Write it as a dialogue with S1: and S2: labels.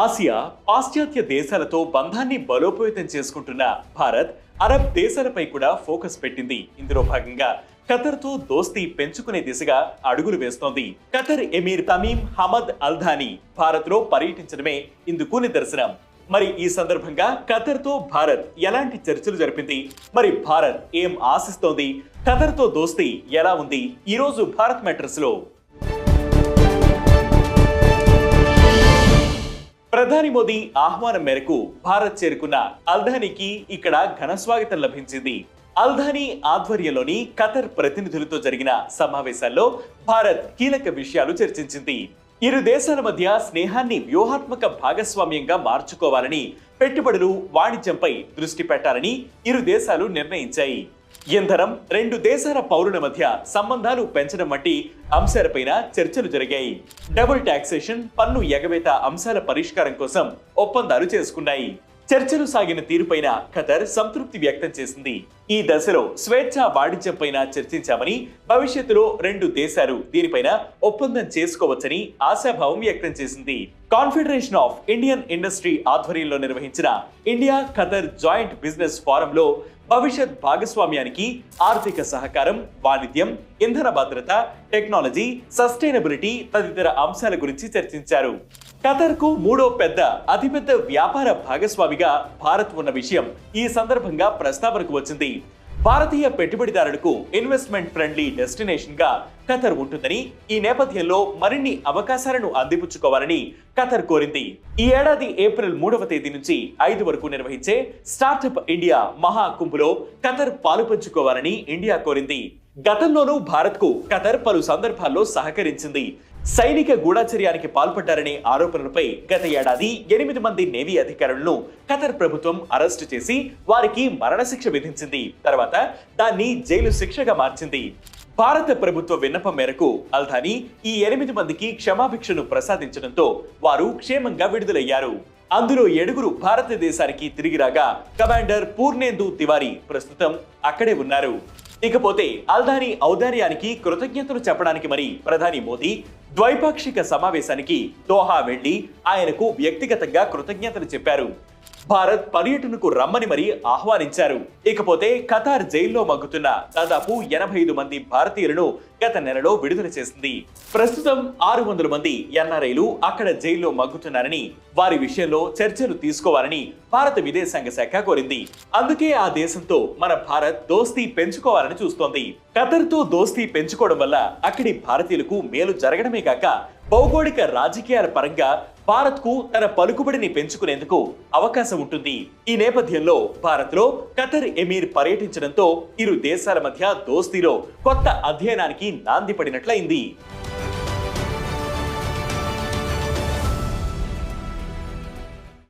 S1: Asia పాశ్చాత్య దేశాలతో బంధాన్ని బలోపేతం చేసుకుంటున్న భారత్ అరబ్ దేశాలపై కూడా ఫోకస్ పెట్టింది. ఇందులో భాగంగా ఖతర్తో దోస్తీ పెంచుకునే దిశగా అడుగులు వేస్తోంది. ఖతర్ ఎమీర్ తమీం హమద్ అల్ధానీ భారత్లో పర్యటించడమే ఇందుకు నిదర్శనం. మరి ఈ సందర్భంగా ఖతర్తో భారత్ ఎలాంటి చర్చలు జరిపింది? మరి భారత్ ఏం ఆశిస్తోంది? ఖతర్తో దోస్తీ ఎలా ఉంది? ఈరోజు భారత్ మ్యాటర్స్ ప్రధాని మోదీ ఆహ్వానం మేరకు భారత్ చేరుకున్న అల్ధానికి ఇక్కడ ఘన స్వాగతం లభించింది. అల్ధానీ ఆధ్వర్యంలోని ఖతర్ ప్రతినిధులతో జరిగిన సమావేశాల్లో భారత్ కీలక విషయాలు చర్చించింది. ఇరు దేశాల మధ్య స్నేహాన్ని వ్యూహాత్మక భాగస్వామ్యంగా మార్చుకోవాలని పెట్టుబడులు వాణిజ్యంపై దృష్టి పెట్టాలని ఇరు దేశాలు నిర్ణయించాయి. ఇంధనం రెండు దేశాల పౌరుల మధ్య సంబంధాలు పెంచడం వంటి అంశాలపైన చర్చలు జరిగాయి. డబుల్ టాక్సేషన్ పన్ను ఎగవేత అంశాల పరిష్కారం కోసం ఒప్పందాలు చేసుకున్నాయి. చర్చలు సాగిన తీరుపైన ఖతర్ సంతృప్తి వ్యక్తం చేసింది. ఈ దశలో స్వేచ్ఛ వాణిజ్యంపైన చర్చించామని భవిష్యత్తులో రెండు దేశాలు దీనిపైన ఒప్పందం చేసుకోవచ్చని ఆశాభావం వ్యక్తం చేసింది. కాన్ఫెడరేషన్ ఆఫ్ ఇండియన్ ఇండస్ట్రీ ఆధ్వర్యంలో నిర్వహించిన ఇండియా ఖతర్ జాయింట్ బిజినెస్ ఫోరంలో భవిష్యత్ భాగస్వామ్యానికి ఆర్థిక సహకారం వాణిజ్యం ఇంధన భద్రత టెక్నాలజీ సస్టైనబిలిటీ తదితర అంశాల గురించి చర్చించారు. ఖతర్కు మూడో పెద్ద అతిపెద్ద వ్యాపార భాగస్వామిగా భారత్ ఉన్న విషయం ఈ సందర్భంగా ప్రస్తావనకు వచ్చింది. భారతీయ పెట్టుబడిదారులకు ఇన్వెస్ట్మెంట్ ఫ్రెండ్లీ డెస్టినేషన్గా ఖతర్ ఉంటుందని ఈ నేపథ్యంలో మరిన్ని అవకాశాలను అందిపుచ్చుకోవాలని ఖతర్ కోరింది. ఈ ఏడాది ఏప్రిల్ మూడవ తేదీ నుంచి ఐదు వరకు నిర్వహించే స్టార్టప్ ఇండియా మహాకుంభలో ఖతర్ పాలుపంచుకోవాలని ఇండియా కోరింది. గతంలోనూ భారత్కు ఖతర్ పలు సందర్భాల్లో సహకరించింది. సైనిక గూఢాచర్యానికి పాల్పడ్డారనే ఆరోపణలపై గత ఏడాది ఎనిమిది మంది నేవీ అధికారులను ఖతర్ ప్రభుత్వం అరెస్టు చేసి వారికి మరణశిక్ష విధించింది. తర్వాత దాన్ని జైలు శిక్షగా మార్చింది. భారత ప్రభుత్వ విన్నపం మేరకు అల్ధానీ ఈ ఎనిమిది మందికి క్షమాభిక్షను ప్రసాదించడంతో వారు క్షేమంగా విడుదలయ్యారు. అందులో ఏడుగురు భారతదేశానికి తిరిగి రాగా కమాండర్ పూర్ణేందు తివారీ ప్రస్తుతం అక్కడే ఉన్నారు. ఇకపోతే అల్దాని ఔదార్యానికి కృతజ్ఞతలు చెప్పడానికి మరి ప్రధాని మోదీ ద్వైపాక్షిక సమావేశానికి దోహా వెళ్ళి ఆయనకు వ్యక్తిగతంగా కృతజ్ఞతలు చెప్పారు. భారత్ పర్యటనకు రమ్మని మరీ ఆహ్వానించారు. ఇకపోతే ఖతార్ జైల్లో మగ్గుతున్న దాదాపు ఎనభై ఐదు మంది భారతీయులను గత నెలలో విడుదల చేసింది. ప్రస్తుతం ఆరు వందల మంది ఎన్ఆర్ఐలు అక్కడ జైల్లో మగ్గుతున్నారని వారి విషయంలో చర్చలు తీసుకోవాలని భారత విదేశాంగ శాఖ కోరింది. అందుకే ఆ దేశంతో మన భారత్ దోస్తీ పెంచుకోవాలని చూస్తోంది. ఖతర్తో దోస్తీ పెంచుకోవడం వల్ల అక్కడి భారతీయులకు మేలు జరగడమే కాక భౌగోళిక రాజకీయాల పరంగా భారత్కు తన పలుకుబడిని పెంచుకునేందుకు అవకాశం ఉంటుంది. ఈ నేపథ్యంలో భారత్లో ఖతర్ ఎమీర్ పర్యటించడంతో ఇరు దేశాల మధ్య దోస్తీలో కొత్త అధ్యయనానికి నాంది పడినట్లయింది.